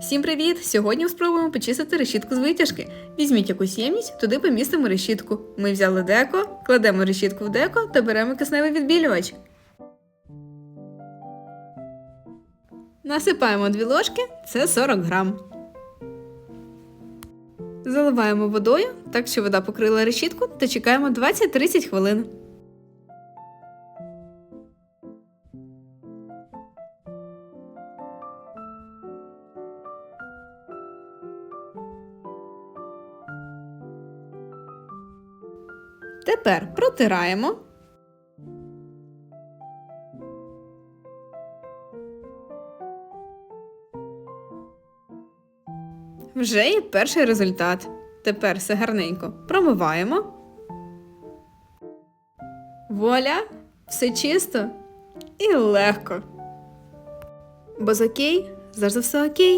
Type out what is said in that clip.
Всім привіт! Сьогодні спробуємо почистити решітку з витяжки. Візьміть якусь ємність, туди помістимо решітку. Ми взяли деко, кладемо решітку в деко та беремо кисневий відбілювач. Насипаємо 2 ложки, це 40 грам. Заливаємо водою, так що вода покрила решітку, та чекаємо 20-30 хвилин. Тепер протираємо. Вже є перший результат. Тепер все гарненько промиваємо. Вуаля, все чисто і легко. Бо з завжди все окей.